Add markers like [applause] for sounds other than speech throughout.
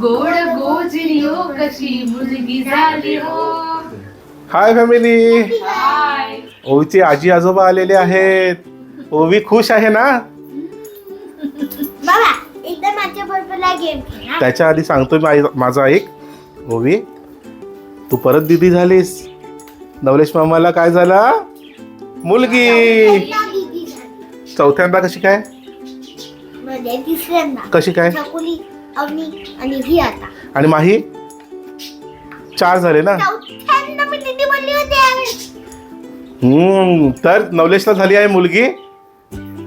गोड गोजरी हो कशी मुलगी झाली हो? Hi family. हाय. ओवीचे आजी आजोबा आलेले आहेत. ओवी खुश आहे ना? बाबा एकदा माझ्या बरोबर गेम त्याच्या आधी सांगतोय मा- माझा एक. ओवी तू परत दिदी झालीस. नवलेश मामाला काय झाला? मुलगी. चौथ्यांदा कशी काय? तिसऱ्यांदा. कशी काय? चकुली. अवनी आणि ही आता. आणि माही? चार झाले ना? चौथ्यांदा मी तिथे बोलली होते हम्म तर नवलेशला झाली आहे मुलगी.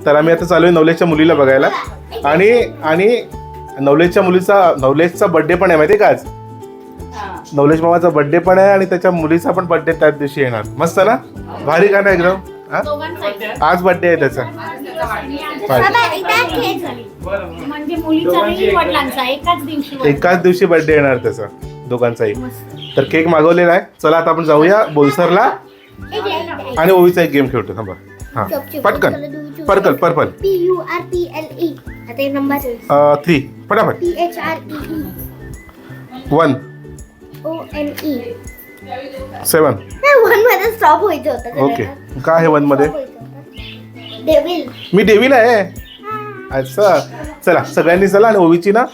तर आम्ही आता चालू आहे नवलेशच्या मुलीला बघायला. आणि आणि नवलेशच्या मुलीचा नवलेशचा बर्थडे पण आहे माहिती आहे का आज? नवलेश मामाचा बर्थडे पण आहे आणि त्याच्या मुलीचा पण बर्थडे त्याच दिवशी येणार. मस्त ना? भारी का ना एकदम? आज बर्थडे आहे त्याचा. म्हणजे मुलीचा आणि वडिलांचा. एकाच दिवशी एकाच दिवशी बर्थडे येणार त्याचा दोघांचाही. तर केक मागवलेला आहे. चला आता आपण जाऊया बोईसरला. आणि ओवीचा एक गेम खेळतो थांबा. हा. पटकन. Purple purple. P U R P L E आता एक नंबर थ्री फटाफट P H R E E one O N E seven वनमध्ये स्टॉप व्हायचं होतं ओके काय आहे वनमध्ये? डेविल मी डेव्हिल आहे. अच्छा. चला सगळ्यांनी चला आणि ओवीची ना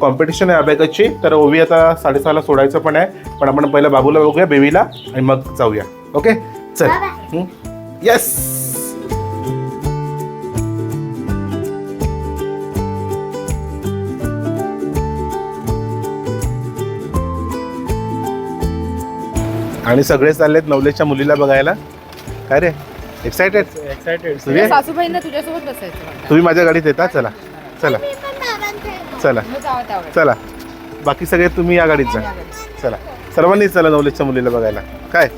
कॉम्पिटिशन आहे अभ्याकाची तर ओवी आता साडेसहाला सोडायचं पण आहे. पण आपण पहिला बाबूला बघूया बेबीला. आणि मग जाऊया. ओके चल. येस आणि सगळे चाललेत नवलेच्या मुलीला बघायला. काय रे? एक्सायटेड एक्सायटेड सासूबाईंना तुझ्यासोबत बसायचं तुम्ही माझ्या गाडीत येता? चला. चला. चला. चला. बाकी सगळे तुम्ही या गाडीत जा. चला. सर्वांनीच चला नवलेशच्या मुलीला बघायला. काय?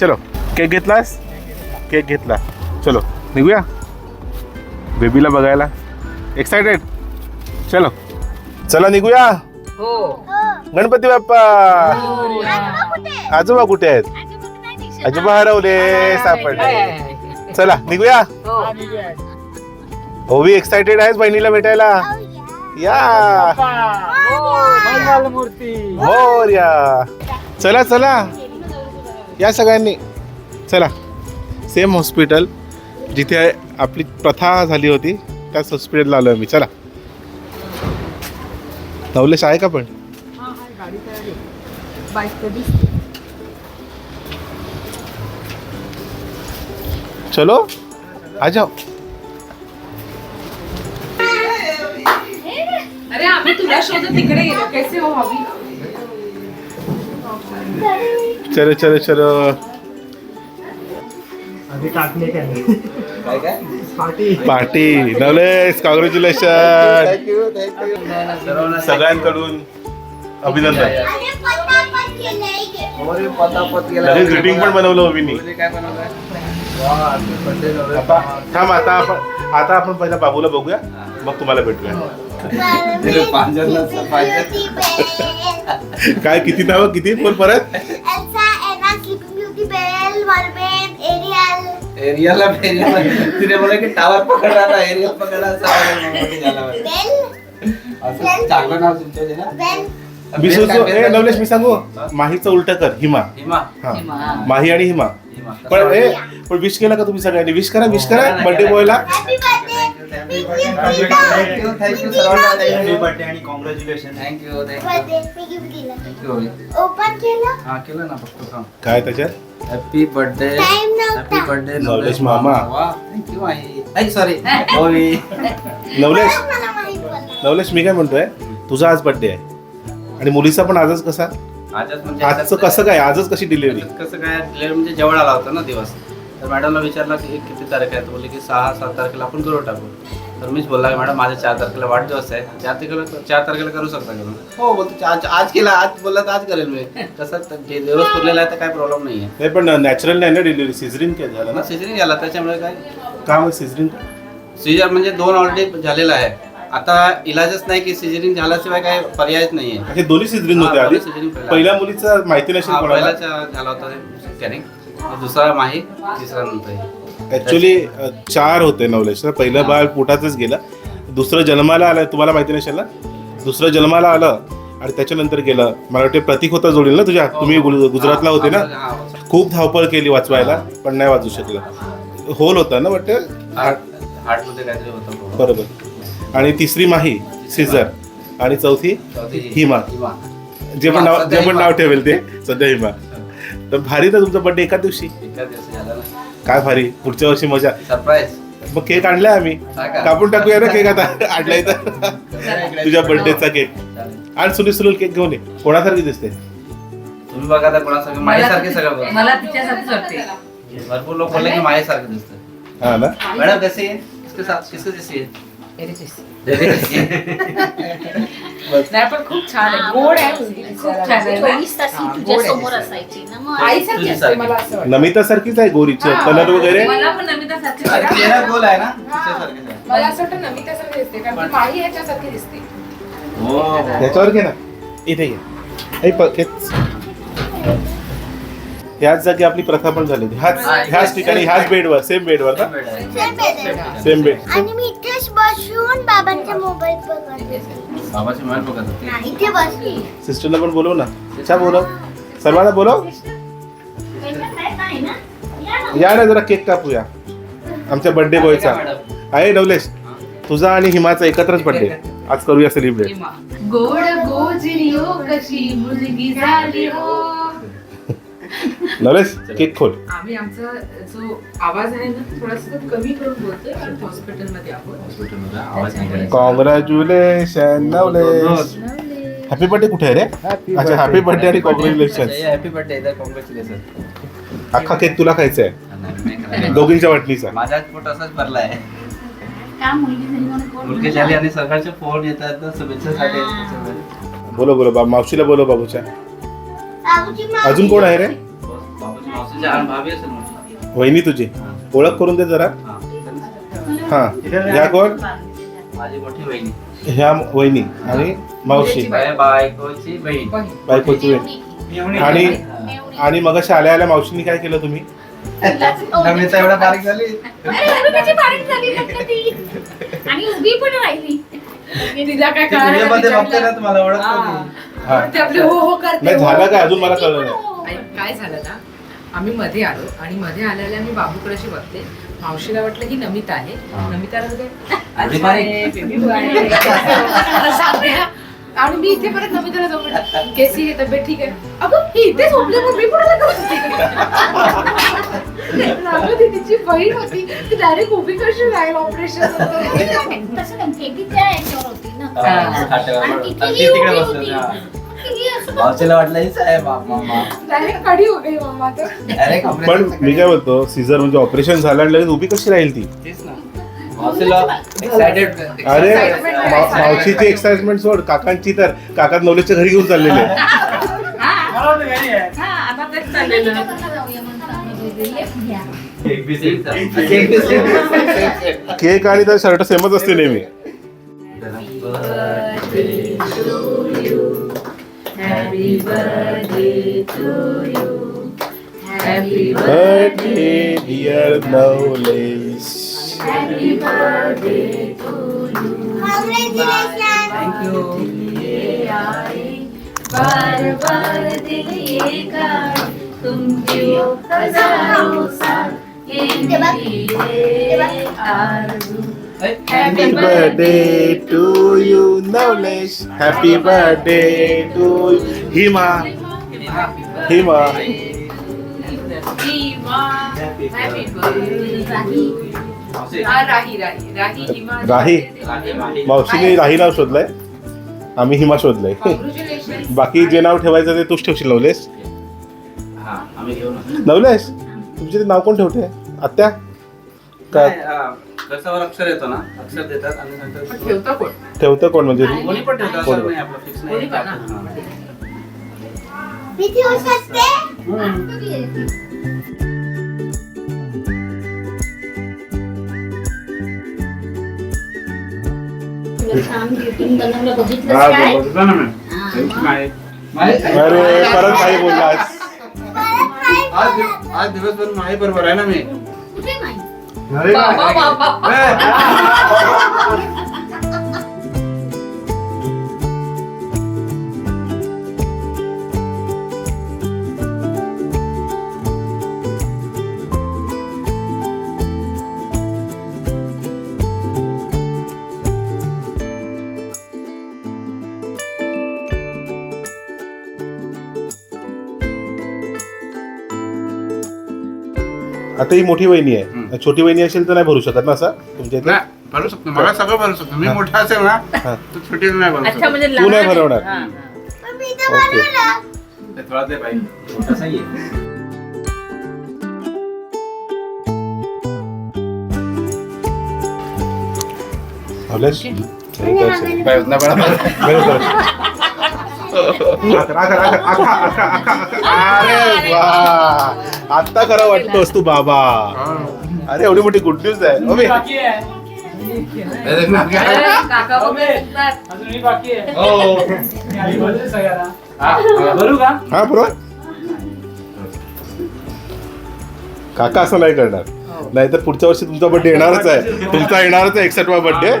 चलो. केक घेतलास? केक घेतला. चलो. निघूया? बेबीला बघायला. एक्सायटेड चलो. चला निघूया? हो. गणपती बाप्पा. आजोबा कुठे आहेत? आजोबा हरवले सापडले. चला निघूया? ओवी एक्सायटेड आहेस बहिणीला भेटायला. या. मोर्या. चला चला. या सगळ्यांनी. चला. सेम हॉस्पिटल जिथे आपली प्रथा झाली होती त्याच हॉस्पिटलला आलो मी. चला. नवलेश आहे का पण? चलो आ जाओ. अरे आम्ही तुला शोधत तिकडे गेलो कैसे हो हवी चलो चलो चलो. काय पार्टी. नवलेश कॉंग्रॅच्युलेशन सगळ्यांकडून. अभिनंदन. लगेच ग्रीटिंग पण बनवलं ओवीनी आता थांब आता आपण आता आपण पहिला बाबूला बघूया. मग तुम्हाला भेटूया. काय किती नाव किती बोल परत? एरियाला एरियाला तिने बोला की टावर पकडा ना एरिया पकडा झाला असं चांगलं नाव तुमचं आहे ना? मी सुचतो ए नवलेश मी सांगू? माहीचं उलट कर हिमा. हिमा. हा. माही आणि हिमा. हिमा. पण ए पण विश केला का तुम्ही सगळ्यांनी? विश करा विश करा. बर्थडे बॉयला थँक्यू थँक्यू सर्वांना हॅपी बर्थडे आणि congratulation thank you thank you open केलं? हा केलं ना फक्त काम काय त्याच्यात? हॅपी बर्थडे Time नव्हता. हॅपी बर्थडे नवलेश मामा. वा थँक्यू माही. ऐक सॉरी ओवी नवलेश. मला माहीत पडलं. नवलेश मी काय म्हणतोय? तुझा आज बर्थडे आहे. आणि मुलीचा पण आजच कसा? आजच म्हणजे आजचं कसं काय? आजच कशी डिलिव्हरी कसं काय? डिलिव्हरी म्हणजे जवळ आला होता ना दिवस. तर मॅडमला विचारला की किती तारीख आहे? तर बोलले की सहा सात तारखेला आपण करू टाकू. तर मीच बोलला की मॅडम माझ्या चार तारखेला वाढदिवस आहे. चार तारखेला चार तारखेला करू शकता का? हो बोलतो आज आज केला आज बोलला तर आज करेल मी. [laughs] कसं? तर जे दिवस पुरलेला आहे तर काय प्रॉब्लेम नाही आहे नाही पण नॅचरल नाही ना डिलिव्हरी सिझरिंग काय झालं ना? ना सिजरिंग झाला त्याच्यामुळे काय? का मग सिझरिंग सिजर म्हणजे दोन ऑलरेडी झालेला आहे. आता इलाजच नाही की सिजरिंग झाल्याशिवाय काय पर्यायच नाही आहे हे दोन्ही सिझरिंग हा, होते आधी. पहिल्या मुलीचं माहिती नसेल हा, कोणाला. पहिलाच झाला होता स्कॅनिंग दुसरा माही तिसरा नंतर हे. ऍक्च्युली चार होते नवलेश पहिलं बाळ पोटातच गेलं. दुसरं जन्माला आलं. तुम्हाला माहिती नसेल ना? दुसरं जन्माला आलं आणि त्याच्यानंतर गेलं. मला वाटते प्रतीक होता जोडील ना तुझ्या? तुम्ही गुल- गुजरातला होते ना? हा, हो. खूप धावपळ केली वाचवायला पण नाही वाचू शकलं. होल होता ना वाटतं? हार्ट काहीतरी होतं. बरोबर. आणि तिसरी माही सिझर. आणि चौथी हिमा. जे पण नाव जे पण हिमा. नाव ठेवेल ते सध्या हिमा. तर भारी तर तुमचा बर्थडे एकाच दिवशी. एका दिवशी काय भारी पुढच्या वर्षी मजा. सरप्राईज मग केक आणलाय आम्ही. हा? कापून टाकूया ना केक आता? [laughs] आणलाय तर. तुझ्या बर्थडेचा केक आणि सुनील सुनील केक घेऊन ये. कोणासारखी दिसते? तुम्ही बघा आता कोणासारखं. माझ्यासारखे सगळं बघा. मला तिच्यासारखीच वाटते. भरपूर लोक बोलले की माझ्यासारखं दिसतं. हा ना? मैडम कैसे है इसके साथ किसके जैसी है [laughs] नाही पण खूप छान आहे. गोड आहे मुलगी खूप छान आहे. ना? चोवीस तास ही तुझ्या समोर असायची ना मग आईसारखी असते मला असं वाटतं. नमिता सारखीच आहे गोरीच. कलर वगैरे? मला पण नमिता सारखी अरे वाटते. चेहरा गोल आहे ना? तिच्यासारखेच आहे. मला असं वाटतं नमितासारखी दिसते कारण ती माही याच्यासारखी दिसते. हो. हो. त्याच्यावर घे ना. इथे घे. हे प-. ह्याच जागी आपली प्रथा पण झाली होती. ह्याच ह्याच ठिकाणी ह्याच बेडवर सेम बेडवर ना. सेम बेड आणि मी इथेच बसून बाबांचा मोबाईल बघत. होते. बाबाची मान बघत होती. नाही इथे बसली. सिस्टरला पण बोलव ना. अच्छा बोलव. सर्वांना बोलव. या ना जरा केक कापूया. आमच्या बर्थडे बॉयचा आहे नवलेश? तुझा आणि हिमाचा एकत्रच बर्थडे आज करूया सेलिब्रेट गोड गोजरियो कशी मुलगी झाली हो? नवलेश केक खोल. आम्ही आमचा जो आवाज आहे ना थोडासा कमी करून बोलतोय कारण हॉस्पिटलमध्ये आहोत. हॉस्पिटलमध्ये आवाज नाही करायचा. कॉंग्रॅच्युलेशन नवलेश. हॅपी बर्थडे कुठे आहे रे? अच्छा हॅपी बर्थडे आणि कॉंग्रॅच्युलेशन हॅपी बर्थडे इधर कॉंग्रॅच्युलेशन अख्खा केक तुला खायचा आहे. दोघींच्या वाटणीचा. माझा पोट असाच मुलगी झाली आणि फोन येतात शुभेच्छासाठी त्याच्यामुळे. बोलो बोलो बाबा मावशीला बोलो बाबूच्या. अजून कोण आहे रे? वहिनी तुझी? ओळख करून दे जरा. हा. हा. ह्या कोण माझी मोठी बहिणी ह्या वहिनी आणि मावशी. बाय- बायकोची बहीण. आणि आणि मग आल्या आल्या मावशीने काय केलं तुम्ही? एवढा बारीक झाली. अरे, एवढी कशी बारीक झाली म्हटलं ती. आणि उभी पण राहिली. तिला काय ती व्हिडिओमध्ये बघते ना तुम्हाला ओळखतो हा. ती. हा. ते आपले हो हो करते. नाही हो. झालं काय? अजून मला कळलं नाही. काय झालं ना आम्ही मध्ये आलो आणि मध्ये आल्याला मी बाबूकडे अशी बघते. मावशीला वाटलं की नमिता आहे. हा. नमिताला सांगते. आणि मी इथे परत नमिताला जाऊन म्हटलं, केसी आहे तब्येत ठीक आहे? अगं ही इथे झोपली मग मी कोणाला करत तिची बहीण होती. ती डायरेक्ट उभी कशी राहील ऑपरेशन तसं त्या याच्यावर होती ना. हा. आणि तिथे ती ही तिकडे उभी बसली होती. हा. ती असं मावशीला वाटलं हीच आहे मा- मामा. डायरेक्ट कडी हो गई मम्मा तर. अरे पण मी काय बोलतो सीझर म्हणजे ऑपरेशन झालं आणि लगेच उभी कशी राहील ती? तेच ना. मावशीला एक्साइटेड अरे. मा- मावशीची एक्साइटमेंट सोड. काकांची तर. काका नवलेशच्या घरी घेऊन चाललेले आहे. हा. आता तेच केक आणि तर शर्ट सेमच असते नेहमी. Birthday to you. Happy birthday dear Navlesh happy birthday to Congratulations. ये आई बार बार दिल ये गाड़ी तुमकी हजारों साल ये मेरी आरज़ू happy birthday to you Navlesh happy birthday to Hima Hima Hima happy birthday Rahi Rahi Rahi Hima Rahi? मावशीने राही नाव शोधलंय? आम्ही हिमा शोधलंय. बाकी जे नाव ठेवायचं ते तूच ठेवशील नवलेश? हा नवलेश तुमचे ते नाव कोण ठेवते आत्या? का हा, कशावर अक्षर येतो ना अक्षर देतात आणि नंतर ठेवता कोण ठेवतं कोण म्हणजे कोणी पण ठेवतात कोणी असं. नाही आपलं फिक्स कोणी नाही पण, हा. हा. मी ठेवू शकते तुला छान गिफ्टिंग बनवलं बघितलं हा, काय बघितलं ना मी. माहित- माहीत आहे. अरे परत काही बोललास आज दिव- आज दिवसभर माही बरोबर आहे ना मी आता ही मोठी वहिनी आहे. छोटी वहिनी असेल तर नाही भरू शकत ना असं तुमच्या इथे? नाही भरू शकतो. मला सगळं भरू शकतो. मी मोठा असेल ना. तर छोटी नाही भरू अच्छा शकत. म्हणजे तू नाही लहान भरवणार. हा, हा. ओके. अरे वा. आता खरं वाटतोस तू बाबा. अरे एवढी मोठी गुड न्यूज आहे. अबे, अरे, काका. हा. बरोबर असं नाही करणार. नाहीतर पुढच्या वर्षी तुमचा बर्थडे येणारच आहे. तुमचा येणारच आहे एकसठवा बर्थडे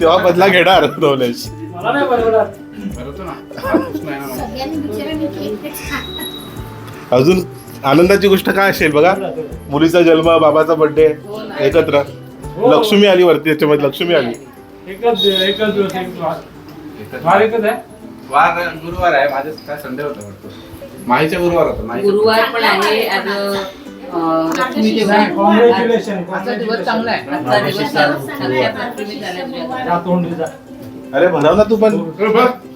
तेव्हा बदला घेणार नवलेश. भरवतो ना. हापूस नाही ना. सगळ्यांनी बिचाऱ्यांनी केकच खा. अजून आनंदाची गोष्ट काय असेल बघा? मुलीचा जन्म बाबाचा बर्थडे एकत्र. लक्ष्मी आली वरती याच्यामध्ये लक्ष्मी आली. एकच एकच दिवस एक वार. वार एकच आहे? वार गुरुवार आहे. माझे काय संडे होतं वाटतं? माहीच्या गुरुवार होतं माहीच्या गुरुवार. पण आहे आज अं, लक्ष्मी नाही, congratulations, आजचा दिवस चांगला आहे. आजचा दिवस सगळ्यात लक्ष्मी झाल्याची आहे. त्या तोंडीचा अरे भराव ना तू पण.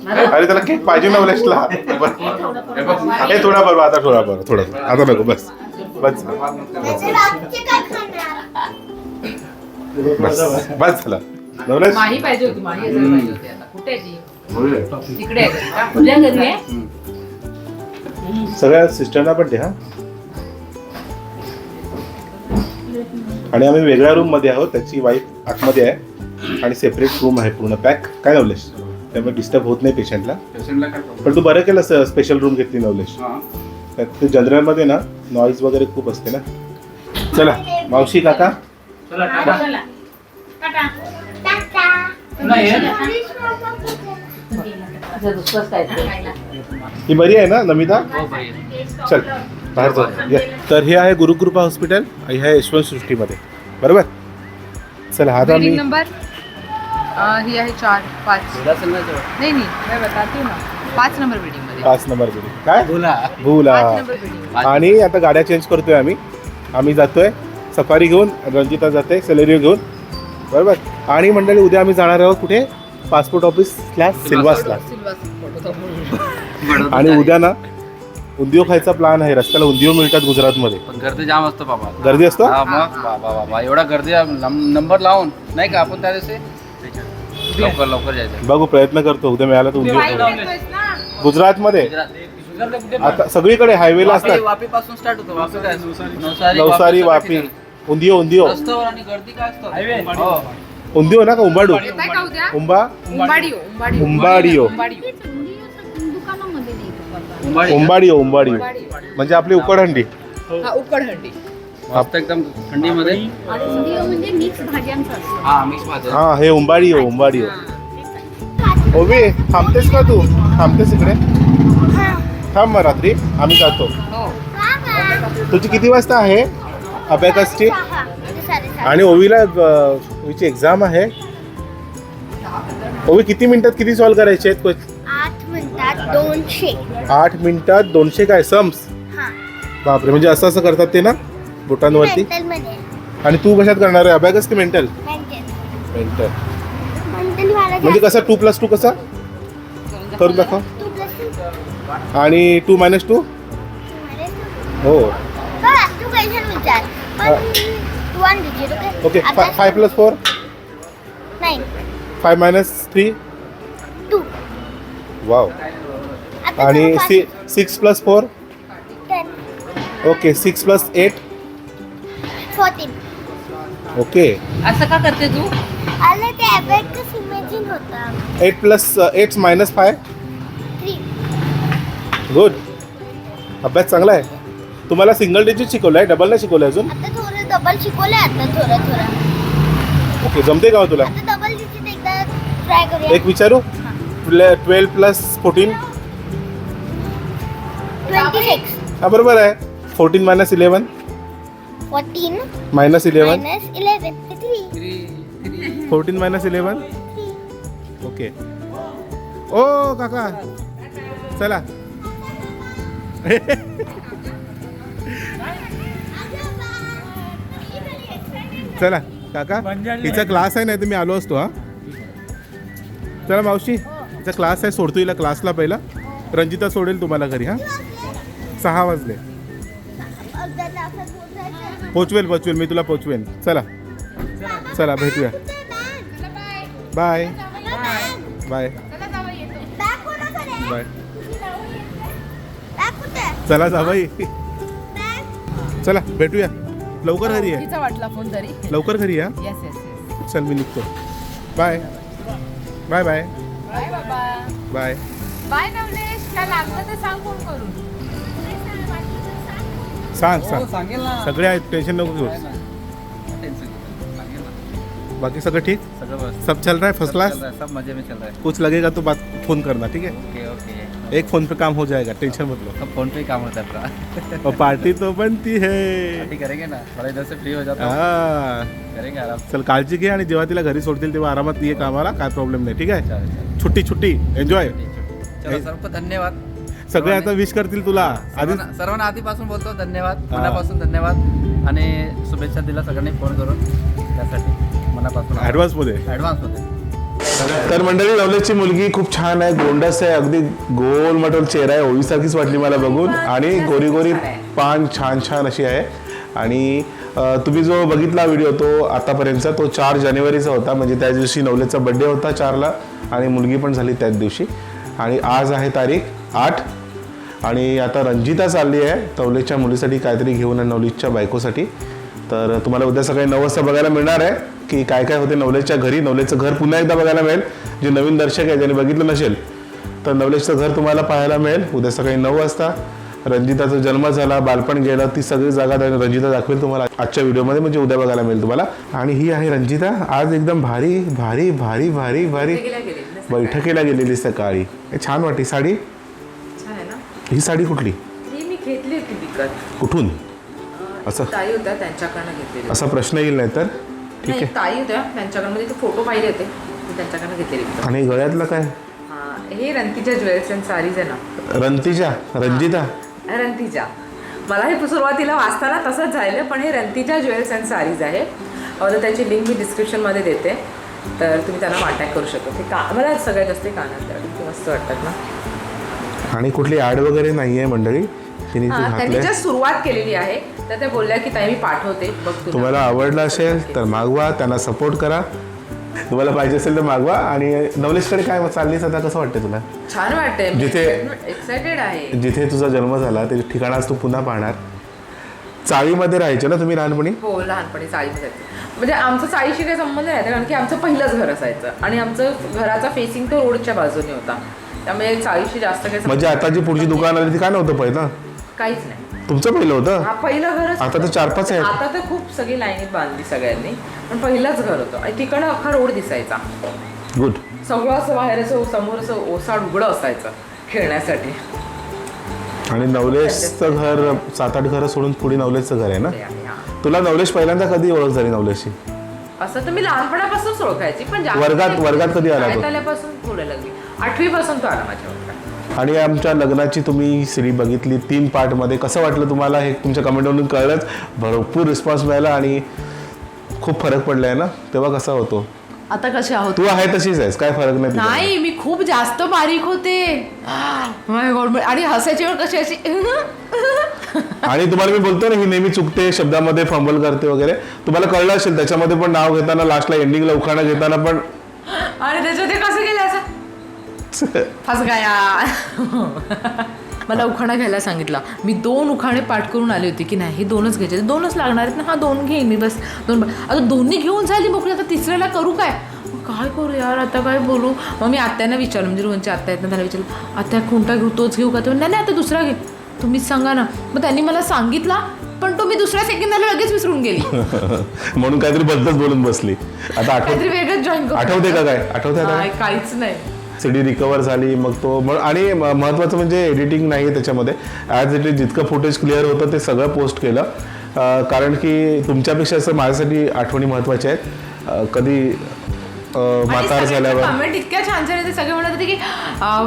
अरे त्याला केक पाहिजे नवलेशला हे बघ. हे थोडा बरोबर आता थोडा बरं थोडं आता नको बस. बस. बस. बस झालं. नवलेश? माही पाहिजे होती माही असायला पाहिजे होती आता. कुठे आहे ती? होय. तिकडे आहे. का? तुझ्या घरी आहे? हम्म. सगळ्या सिस्टरना पण दे हा. आणि आम्ही वेगळ्या रूममध्ये आहोत त्याची वाईफ आतमध्ये आहे. आणि सेपरेट रूम आहे पूर्ण. पॅक काय नवलेश? त्यामुळे डिस्टर्ब होत नाही पेशंटला पेशंटला काय problem? पण तू बरं केलं स्पेशल रूम घेतली नवलेश. हा. त्यात ते जनरलमध्ये ना नॉईज वगैरे खूप असते ना. चला मावशी काका. चला टाटा टाटा नाही आहे? असं दुसरंच काहीतरी ही बरी आहे ना नमिता? चल बाहेर जाऊ. या. तर हे आहे गुरुकृपा हॉस्पिटल आणि हे आहे यशवंत सृष्टीमध्ये. बरोबर? चला आता मी नंबर ही आहे चार पाच. नाही नाही मैं बताती हूँ ना. पाच नंबर बिल्डिंगमध्ये. पाच नंबर बिल्डिंग काय? भूला. पाच नंबर बिल्डिंग आणि आता गाड्या चेंज करतोय आम्ही. आम्ही जातोय. सफारी घेऊन रंजिता जाते सेलेरिओ घेऊन. बरोबर? आणि मंडळी उद्या आम्ही जाणार आहोत कुठे? पासपोर्ट ऑफिस स्लॅश सिल्वासला. आणि उद्या ना उंदिओ खायचा प्लॅन आहे. रस्त्याला उंदिओ मिळतात गुजरातमध्ये. पण गर्दी जाम असतो बाबा. गर्दी असतो? हा मग. बाबा बाबा. एवढा गर्दी नंबर लावून. नाही का आपण त्या दिवशी लवकर लवकर जायचं. बघू प्रयत्न करतो. उद्या मिळाला तर उंदिओ खाऊ. गुजरातमध्ये? आता सगळीकडे हायवेला असतात. वापी पासून स्टार्ट होतो वापी काय? नवसारी नवसारी वापी उंदिओ उंदिओ रस्त्यावर आणि गर्दी काय असतो? हायवे. हो. उंदिओ ना का उंबाडू? येताय का उद्या? उंबा? उंबाडिओ उंबाडिओ उंबाडिओ उंबाडिओ दुकानामध्ये नाही उंबाडी. उंबाडिओ उंबाडिओ म्हणजे आपली उकडहंडी. हा उकडहंडी. मस्त एकदम थंडीमध्ये. म्हणजे मिक्स भाज्यांचा हा मिक्स भाज्या हा हे. उंबाडिओ उंबाडिओ ओबे थांबतेस का तू? थांबतेस इकडे. थांब मग रात्री आम्ही जातो. हो तुझी किती वाजता आहे? अबॅकसची आणि ओवीला ओवीची एक्झाम आहे. ओवी किती मिनिटात किती सॉल्व करायचे आहेत? आठ मिनिटात दोनशे. आठ मिनिटात दोनशे काय सम्स हा. बापरे म्हणजे असं असं करतात ते ना? बोटांवरती? आणि तू कशात करणार आहे? अबॅकस की मेंटल? मेंटल. मेंटल. मेंटल मला म्हणजे कसं? टू प्लस टू कसा? करून दाखव. Two plus two. आणि टू मायनस टू? हो. बघा तू क्वेश्चन विचार. पण वन डिजिट ओके आता फाय प्लस फोर नाही five minus three two wow आता आणि C six plus four ten okay six plus eight fourteen. Okay. असं का करते तू? आले ते अबॅकस इमेजिन होता eight plus eight minus five? Three. Good. अभ्यास चांगला आहे. तुम्हाला सिंगल डिजिट शिकवलं आहे? डबल नाही शिकवलं अजून? आता थोडं डबल शिकवलं आता थोडं थोडं. ओके जमते का हो तुला? आता डबल डिजिट एकदा ट्राय करूया. एक विचारू? Twelve plus fourteen twenty six हा बरोबर आहे. Fourteen minus eleven fourteen minus eleven minus eleven three fourteen minus eleven okay ओ काका. चला. चला काका. हिचा क्लास आहे नाही तर मी आलो असतो हा. चला मावशी. हिचा क्लास आहे सोडतो हिला क्लासला पहिला. रंजिता सोडेल तुम्हाला घरी हा. सहा वाजले. पोचवेल पोचवेल. मी तुला पोचवेल चला. चला भेटूया. बाय बाय बाय चला जावं येतो बॅग कोणाकडे आहे? बाय बॅग कुठे आहे? चला भेटूया. लवकर घरी वाटला फोन तरी. लवकर घरी या येस येस येस चल मी निघतो. बाय बाय बाय बाय बाबा. Bye bye Navlesh. काय लागलं तर सांग फोन करून. सांग हो सांग सांगेल ना. सगळे आहेत टेन्शन नको घेऊ टेन्शन सांगेल ना. बाकी सगळं ठीक? सगळं सब चल रहा है फर्स्ट क्लास सब मजे में चल रहा है. कुछ लगेगा तो बात फोन करना ठीक है? Okay okay. एक फोन पे काम हो जाएगा टेंशन मत लो. सब फोन पे ही काम होता है अपना और पार्टी तो बनती है. पार्टी करेंगे ना. थोड़ा इधर से फ्री हो जाता हूँ. हा. करेंगे आराम. चल काळजी घे आणि जेव्हा तिला घरी सोडतील तेव्हा आरामात ये कामाला काय प्रॉब्लेम नाही ठीक आहे? छुट्टी छुट्टी. एन्जॉय चलो धन्यवाद. सगळे आता विश करतील तुला. आधी सर्वांना सर्वांना आधीपासून बोलतो धन्यवाद. हा. मनापासून धन्यवाद. आणि शुभेच्छा दिला सगळ्यांनी फोन करून. त्यासाठी मनापासून ऍडव्हान्समध्ये. ॲडव्हान्समध्ये तर मंडळी नवलेशची मुलगी खूप छान आहे गोंडस आहे अगदी गोल मटोल चेहरा आहे ओवीसारखीच वाटली मला बघून. आणि गोरी गोरी पान छान छान अशी आहे. आणि अं, तुम्ही जो बघितला व्हिडिओ तो आतापर्यंतचा तो चार जानेवारीचा होता. म्हणजे त्या दिवशी नवलेचा बड्डे होता चारला आणि मुलगी पण झाली त्याच दिवशी. आणि आज आहे तारीख आठ आणि आता रंजिता चालली आहे. नवलेच्या मुलीसाठी काहीतरी घेऊन आहे नवलेशच्या बायकोसाठी. तर तुम्हाला उद्या सकाळी नऊ वाजता बघायला मिळणार आहे की काय काय होते नवलेशच्या घरी. नवलेचं घर पुन्हा एकदा बघायला मिळेल. जे नवीन दर्शक आहे ज्यांनी बघितलं नसेल तर नवलेशचं घर तुम्हाला पाहायला मिळेल. उद्या सकाळी नऊ वाजता रंजिताचा जन्म झाला बालपण गेलं ती सगळी जागा रंजिता दाखवेल तुम्हाला आजच्या व्हिडिओमध्ये म्हणजे उद्या बघायला मिळेल तुम्हाला. आणि ही आहे रंजिता. आज एकदम भारी भारी भारी भारी भारी बैठकीला गेलेली. सकाळी. हे छान वाटते साडी. ही साडी कुठली? ही मी घेतली होती विकत. कुठून? असं? ताई होत्या त्यांच्याकडनं घेतलेली असा प्रश्न येईल नाही तर? ठीक नाही आहे. ताई होत्या त्यांच्याकडनं म्हणजे ते फोटो पाहिले होते. मी त्यांच्याकडनं घेतलेली विकत. आणि गळ्यातलं काय? हा, हे रंतीच्या ज्वेल्स अँड साडीज आहे ना. रंतिजा रंजिता रंतीच्या मला हे सुरुवातीला वाचताना तसंच झालं पण हे रंतीच्या ज्वेल्स अँड साडीज आहे. अगोदर त्याची लिंक मी डिस्क्रिप्शनमध्ये देते. तर तुम्ही त्यांना कॉन्टॅक्ट करू शकता. ते का मला सगळ्यात जास्त कानात मस्त वाटतात ना. आणि कुठली ॲड वगैरे नाही आहे मंडळी. तिने ती त्यांनी घातलंय. जस्ट सुरुवात केलेली आहे. तर त्या बोलल्या की ताई मी पाठवते. बघ तुला. तुम्हाला आवडलं असेल तर मागवा त्यांना सपोर्ट करा. तुम्हाला पाहिजे असेल तर मागवा. आणि नवलेशकडे काय चाललीस आता? कसं वाटतं तुला? छान वाटते जिथे- एक्सायटेड आहे. जिथे तुझा जन्म झाला ते ठिकाण आज तू पुन्हा पाहणार. चाळीमध्ये राहायचे ना तुम्ही लहानपणी? हो लहानपणी चाळीमध्ये जायचं म्हणजे आमचं चाळीशी काही संबंध नाही कारण की आमचं पहिलंच घर असायचं. आणि आमचं घराचा फेसिंग तो रोडच्या बाजूने होता. त्यामुळे चाळीशी जास्त काही म्हणजे आता जी पुढची दुकान आली ती काय नव्हतं पहिलं? काहीच नाही. तुमचं पहिलं होतं? हा पहिलं घरच आता तर चार पाच आहेत. आता तर खूप सगळी लाईनीत बांधली सगळ्यांनी. पण पहिलंच घर होतं. आणि तिकडं अख्खा रोड दिसायचा. गुड सगळं असं बाहेर असं समोर असं ओसाड उघडं असायचं खेळण्यासाठी. आणि नवलेशचं घर सात आठ घरं सोडून पुढे नवलेशचं घर आहे ना? आहे. तुला नवलेश पहिल्यांदा कधी ओळख झाली नवलेशची? असं तर मी लहानपणापासूनच ओळखायची पण जास्त वर्गात-. वर्गात कधी आला तो? शाळेत आल्यापासून पुढे लागली. आठवीपासून तो आला माझ्या वर्गात आणि आमच्या लग्नाची तुम्ही सिरी बघितली तीन पार्टमध्ये कसं वाटलं तुम्हाला हे तुमच्या कमेंटवरून कळलंच. भरपूर रिस्पॉन्स मिळाला आणि खूप फरक पडला आहे ना? तेव्हा कसा होतो? आता कसे आहोत? तू आहे तशीच आहेस काय फरक नाही. नाही मी खूप जास्त बारीक होते. My God, आणि हसायची वेळ कशी अशी? आणि तुम्हाला मी बोलतो ना ही नेहमी चुकते शब्दामध्ये फंबल करते वगैरे. तुम्हाला कळलं असेल त्याच्यामध्ये पण नाव घेताना लास्टला एंडिंगला उखाणा घेताना पण. आणि त्याच्यात ते कसं केलं असं? [laughs] फस गाया मला उखाणा घ्यायला सांगितलं. मी दोन उखाणे पाठ करून आले होते की नाही हे दोनच घ्यायचे. दोनच लागणार आहेत ना हा दोन घेईन मी बस. दोन आता दोन्ही घेऊन झाली मोकळी आता तिसऱ्याला करू काय? काय करू यार आता काय बोलू? मग मी आत्यांना विचारलं म्हणजे रोहनची आत्या आहेत ना त्याला विचारलं आत्या कोणता घेऊ? तोच घेऊ का? ते नाही नाही आता दुसरा घे. तुम्हीच सांगा ना. मग त्यांनी मला सांगितला पण तो मी दुसऱ्या सेकंदाला लगेच विसरून गेली. [laughs] म्हणून काहीतरी बद्दल बोलून बसली. आता काहीतरी वेगळंच जॉईन करू आठवते का काय? आठवते आता नाही, काहीच डी सीडी रिकवर झाली मग तो मग आणि महत्त्वाचं म्हणजे एडिटिंग नाही आहे त्याच्यामध्ये. ॲज इट इज जितकं फुटेज क्लिअर होतं ते सगळं पोस्ट केलं. कारण की तुमच्यापेक्षा असं माझ्यासाठी आठवणी महत्त्वाच्या आहेत. कधी म्हातार झाल्यावर. कमेंट इतक्या छान छान येते सगळे म्हणत होते की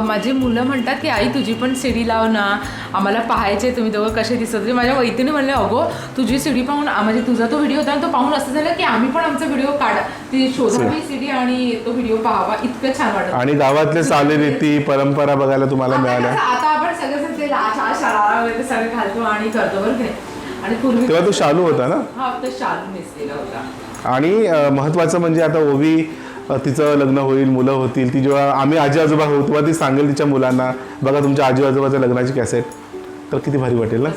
माझी मुलं म्हणतात की आई तुझी पण सीडी लाव ना. आम्हाला पाहायचे तुम्ही दोघं कसे दिसत होते माझ्या वैतीने म्हणले अगो तुझी सीडी पाहून म्हणजे तुझा तो व्हिडिओ होता ना, तो पाहून असं झालं की आम्ही पण आमचा व्हिडिओ काढा. ती शोधावी सीडी आणि तो व्हिडिओ पाहावा. इतकं छान वाटत आणि गावातले चालीरीती परंपरा बघायला तुम्हाला मिळाल्या. आता आपण सगळं ते शरारा वगैरे सगळे घालतो आणि करतो बरं आणि पूर्वी तेव्हा तो शालू होता ना? हा तो शालू नेसलेला होता. आणि अं, महत्त्वाचं म्हणजे आता ओवी तिचं लग्न होईल मुलं होतील ती जेव्हा आम्ही आजी आजोबा होऊ तेव्हा ती सांगेल तिच्या मुलांना बघा तुमच्या आजी आजोबाच्या लग्नाची कॅसेट तर किती भारी वाटेल ना?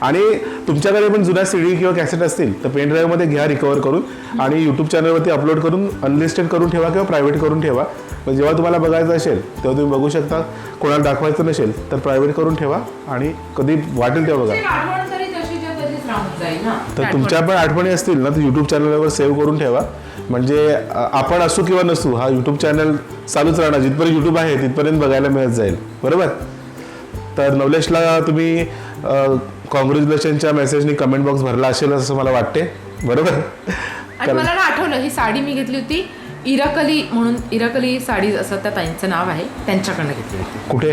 आणि तुमच्याकडे पण जुन्या सीडी किंवा कॅसेट असतील तर पेन ड्राईव्हमध्ये घ्या रिकवर करून. आणि यूट्यूब चॅनलवरती अपलोड करून अनलिस्टेड करून ठेवा किंवा प्रायव्हेट करून ठेवा. पण जेव्हा तुम्हाला बघायचं असेल तेव्हा तुम्ही बघू शकता. कोणाला दाखवायचं नसेल तर प्रायव्हेट करून ठेवा. आणि कधी वाटेल तेव्हा बघा. तर तुमच्या पण आठवणी असतील ना तर यूट्यूब चॅनलवर सेव्ह करून ठेवा. म्हणजे आपण असू किंवा नसू हा यूट्यूब चॅनल चालूच राहणार. जिथपर्यंत यूट्यूब आहे तिथपर्यंत बघायला मिळत जाईल. बरोबर? तर नवलेशला तुम्ही कॉंग्रॅच्युलेशनच्या मेसेजनी कमेंट बॉक्स भरला असेल असं मला वाटते. बरोबर? आणि मला ना आठवलं ही साडी मी घेतली होती इराकली म्हणून इराकली साडी असं त्या ताईंचं नाव आहे त्यांच्याकडनं घेतली होती. कुठे?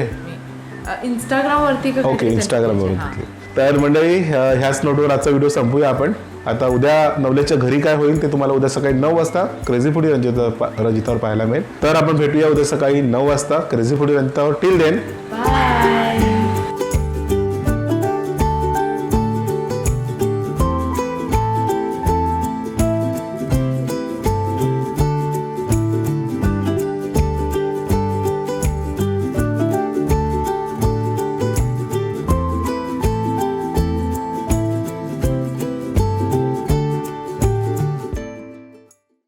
इंस्टाग्रामवरती ओके. घेतली. तर मंडळी ह्याच नोटवर आजचा व्हिडिओ संपूया आपण. आता उद्या नवल्याच्या घरी काय होईल ते तुम्हाला उद्या सकाळी नऊ वाजता क्रेझी फुडी रंजिता रंजितावर पाहायला मिळेल. तर आपण भेटूया उद्या सकाळी नऊ वाजता क्रेझी फुडी रंजितावर टिल देन